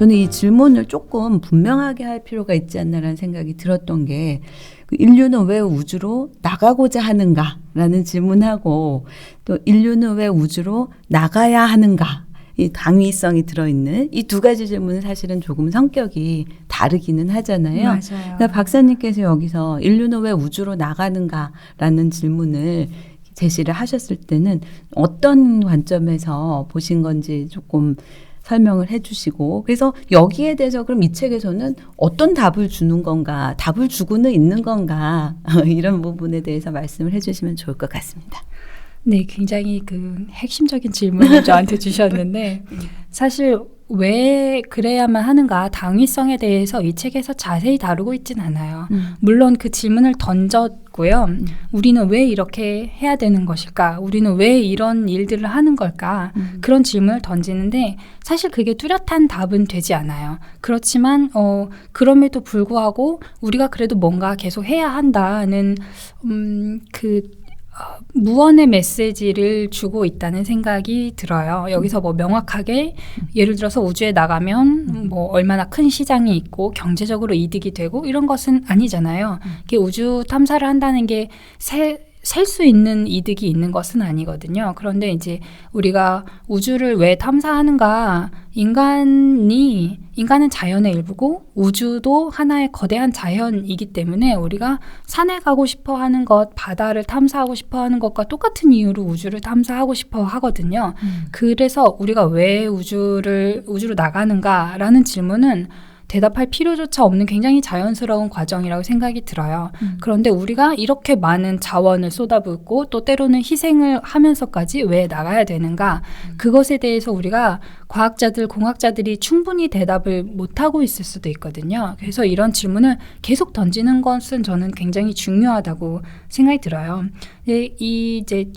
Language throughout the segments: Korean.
저는 이 질문을 조금 분명하게 할 필요가 있지 않나라는 생각이 들었던 게그 인류는 왜 우주로 나가고자 하는가라는 질문하고 또 인류는 왜 우주로 나가야 하는가 이 당위성이 들어있는 이 두 가지 질문은 사실은 조금 성격이 다르기는 하잖아요. 맞아요. 그러니까 박사님께서 여기서 인류는 왜 우주로 나가는가라는 질문을 제시를 하셨을 때는 어떤 관점에서 보신 건지 조금 설명을 해주시고 그래서 여기에 대해서 그럼 이 책에서는 어떤 답을 주는 건가 답을 주고는 있는 건가 이런 부분에 대해서 말씀을 해주시면 좋을 것 같습니다. 네, 굉장히 그 핵심적인 질문을 저한테 주셨는데 사실 왜 그래야만 하는가 당위성에 대해서 이 책에서 자세히 다루고 있진 않아요. 음. 물론 그 질문을 던졌고요. 음. 우리는 왜 이렇게 해야 되는 것일까? 우리는 왜 이런 일들을 하는 걸까? 음. 그런 질문을 던지는데 사실 그게 뚜렷한 답은 되지 않아요. 그렇지만 어 그럼에도 불구하고 우리가 그래도 뭔가 계속 해야 한다는 음그 어, 무언의 메시지를 주고 있다는 생각이 들어요. 여기서 뭐 명확하게 예를 들어서 우주에 나가면 뭐 얼마나 큰 시장이 있고 경제적으로 이득이 되고 이런 것은 아니잖아요. 이게 우주 탐사를 한다는 게 살수 있는 이득이 있는 것은 아니거든요. 그런데 이제 우리가 우주를 왜 탐사하는가? 인간이 인간은 자연의 일부고 우주도 하나의 거대한 자연이기 때문에 우리가 산에 가고 싶어 하는 것, 바다를 탐사하고 싶어 하는 것과 똑같은 이유로 우주를 탐사하고 싶어 하거든요. 음. 그래서 우리가 왜 우주를 우주로 나가는가라는 질문은 대답할 필요조차 없는 굉장히 자연스러운 과정이라고 생각이 들어요. 음. 그런데 우리가 이렇게 많은 자원을 쏟아붓고 또 때로는 희생을 하면서까지 왜 나가야 되는가? 음. 그것에 대해서 우리가 과학자들, 공학자들이 충분히 대답을 못하고 있을 수도 있거든요. 그래서 이런 질문을 계속 던지는 것은 저는 굉장히 중요하다고 생각이 들어요. 네, 이 이제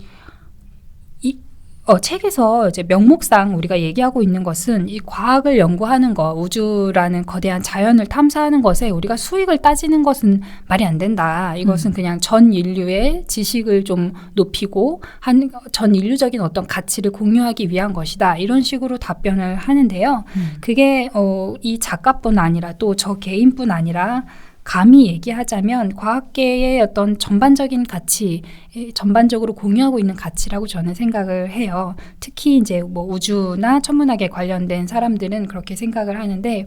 이 어, 책에서 이제 명목상 우리가 얘기하고 있는 것은 이 과학을 연구하는 것, 우주라는 거대한 자연을 탐사하는 것에 우리가 수익을 따지는 것은 말이 안 된다. 이것은 그냥 전 인류의 지식을 좀 높이고 한 전 인류적인 어떤 가치를 공유하기 위한 것이다. 이런 식으로 답변을 하는데요. 음. 그게 어, 이 작가뿐 아니라 또 저 개인뿐 아니라 감히 얘기하자면 과학계의 어떤 전반적인 가치, 에, 전반적으로 공유하고 있는 가치라고 저는 생각을 해요. 특히 이제 뭐 우주나 천문학에 관련된 사람들은 그렇게 생각을 하는데,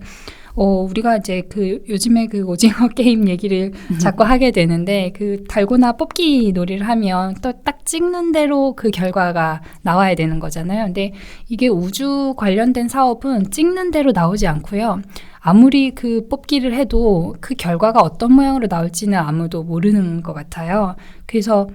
어, 우리가 이제 그 요즘에 그 오징어 게임 얘기를 자꾸 하게 되는데, 그 달고나 뽑기 놀이를 하면 또 딱 찍는 대로 그 결과가 나와야 되는 거잖아요. 근데 이게 우주 관련된 사업은 찍는 대로 나오지 않고요. 아무리 그 뽑기를 해도 그 결과가 어떤 모양으로 나올지는 아무도 모르는 것 같아요. 그래서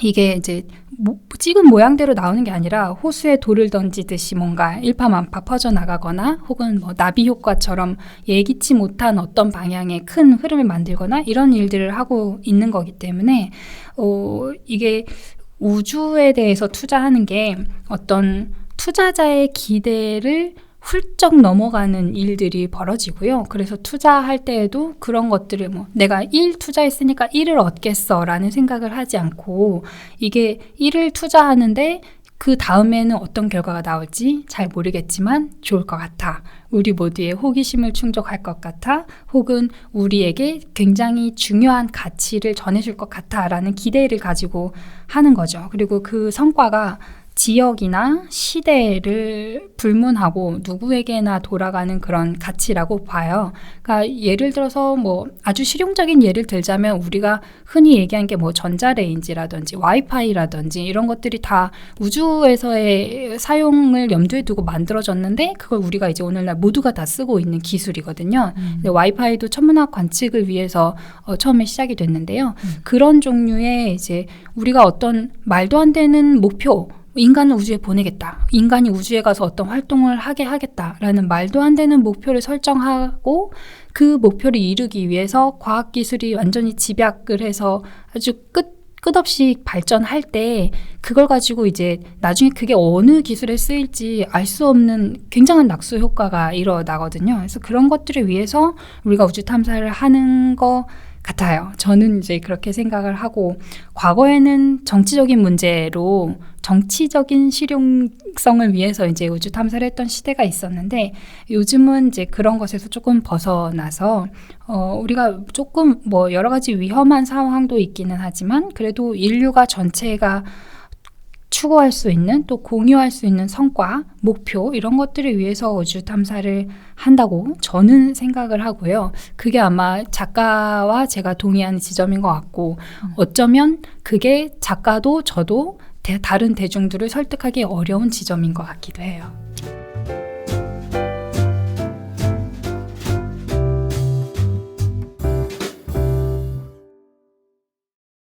이게 이제 뭐 찍은 모양대로 나오는 게 아니라 호수에 돌을 던지듯이 뭔가 일파만파 퍼져 나가거나 혹은 뭐 나비 효과처럼 예기치 못한 어떤 방향의 큰 흐름을 만들거나 이런 일들을 하고 있는 거기 때문에 어 이게 우주에 대해서 투자하는 게 어떤 투자자의 기대를 훌쩍 넘어가는 일들이 벌어지고요. 그래서 투자할 때에도 그런 것들을 뭐 내가 1 투자했으니까 1을 얻겠어라는 생각을 하지 않고 이게 1을 투자하는데 그 다음에는 어떤 결과가 나올지 잘 모르겠지만 좋을 것 같아. 우리 모두의 호기심을 충족할 것 같아. 혹은 우리에게 굉장히 중요한 가치를 전해줄 것 같아. 라는 기대를 가지고 하는 거죠. 그리고 그 성과가 지역이나 시대를 불문하고 누구에게나 돌아가는 그런 가치라고 봐요. 그러니까 예를 들어서 뭐 아주 실용적인 예를 들자면 우리가 흔히 얘기한 게 뭐 전자레인지라든지 와이파이라든지 이런 것들이 다 우주에서의 사용을 염두에 두고 만들어졌는데 그걸 우리가 이제 오늘날 모두가 다 쓰고 있는 기술이거든요. 음. 근데 와이파이도 천문학 관측을 위해서 어, 처음에 시작이 됐는데요. 그런 종류의 이제 우리가 어떤 말도 안 되는 목표 인간을 우주에 보내겠다. 인간이 우주에 가서 어떤 활동을 하게 하겠다라는 말도 안 되는 목표를 설정하고 그 목표를 이루기 위해서 과학기술이 완전히 집약을 해서 아주 끝, 끝없이 발전할 때 그걸 가지고 이제 나중에 그게 어느 기술에 쓰일지 알 수 없는 굉장한 낙수 효과가 일어나거든요. 그래서 그런 것들을 위해서 우리가 우주 탐사를 하는 거 같아요. 저는 이제 그렇게 생각을 하고 과거에는 정치적인 문제로 정치적인 실용성을 위해서 이제 우주 탐사를 했던 시대가 있었는데 요즘은 이제 그런 것에서 조금 벗어나서 어 우리가 조금 뭐 여러 가지 위험한 상황도 있기는 하지만 그래도 인류가 전체가 추구할 수 있는 또 공유할 수 있는 성과, 목표 이런 것들을 위해서 우주 탐사를 한다고 저는 생각을 하고요. 그게 아마 작가와 제가 동의하는 지점인 것 같고 어쩌면 그게 작가도 저도 대- 다른 대중들을 설득하기 어려운 지점인 것 같기도 해요.